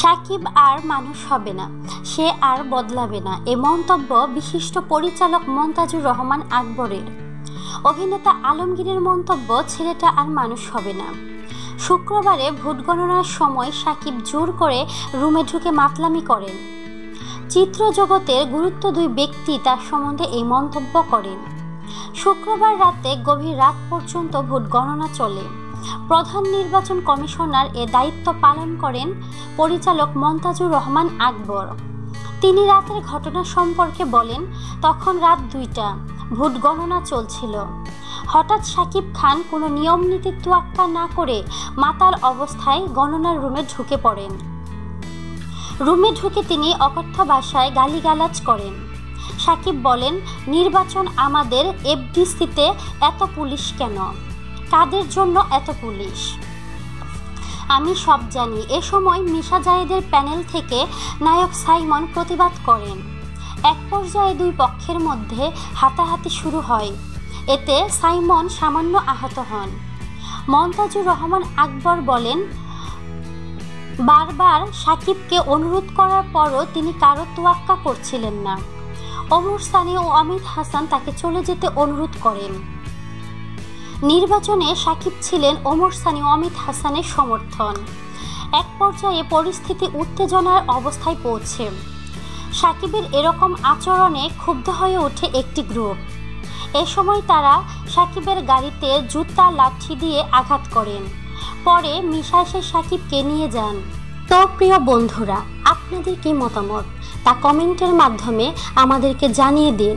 সাকিব আর মানুষ হবে না, সে আর বদলাবে না, এ মন্তব্য বিশিষ্ট পরিচালক মন্তাজুর রহমান আকবরের। অভিনেতা আলমগীরের মন্তব্য, ছেলেটা আর মানুষ হবে না। শুক্রবারে ভোট গণনার সময় সাকিব জোর করে রুমে ঢুকে মাতলামি করেন। চিত্র জগতের গুরুত্ব দুই ব্যক্তি তার সম্বন্ধে এই মন্তব্য করেন। শুক্রবার রাতে গভীর রাত পর্যন্ত ভোট গণনা চলে। প্রধান নির্বাচন কমিশনার এ দায়িত্ব পালন করেন পরিচালক মন্তাজুর রহমান আকবর। তিনি রাতের ঘটনা সম্পর্কে বলেন, তখন রাত দুইটা, ভোট গণনা চলছিল। হঠাৎ সাকিব খান কোনো নিয়ম নীতি তোয়াক্কা না করে মাতাল অবস্থায় গণনার রুমে ঢুকে পড়েন। রুমে ঢুকে তিনি অকথ্য ভাষায় গালিগালাজ করেন। সাকিব বলেন, নির্বাচন আমাদের এফডিসিতে এত পুলিশ কেন? কাদের জন্য এত পুলিশ? আমি সব জানি। এ সময় মিশা জায়েদের প্যানেল থেকে নায়ক সাইমন প্রতিবাদ করেন। এক পর্যায়ে দুই পক্ষের মধ্যে হাতাহাতি শুরু হয়। এতে সাইমন সামান্য আহত হন। মন্তাজুর রহমান আকবর বলেন, বারবার সাকিবকে অনুরোধ করার পরও তিনি কারও তোয়াক্কা করছিলেন না। অমর সানি ও অমিত হাসান তাকে চলে যেতে অনুরোধ করেন। নির্বাচনে সাকিব ছিলেন ওমর সানি অমিত হাসানের সমর্থন। এক পর্যায়ে পরিস্থিতি উত্তেজনার অবস্থায় পৌঁছে সাকিবের এরকম আচরণে ক্ষুব্ধ হয়ে ওঠে একটি গ্রুপ। এ সময় তারা সাকিবের গাড়িতে জুতা লাঠি দিয়ে আঘাত করেন। পরে মিশা এসে সাকিবকে নিয়ে যান। তো প্রিয় বন্ধুরা, আপনাদের কি মতামত? তা কমেন্টের মাধ্যমে আমাদেরকে জানিয়ে দিন।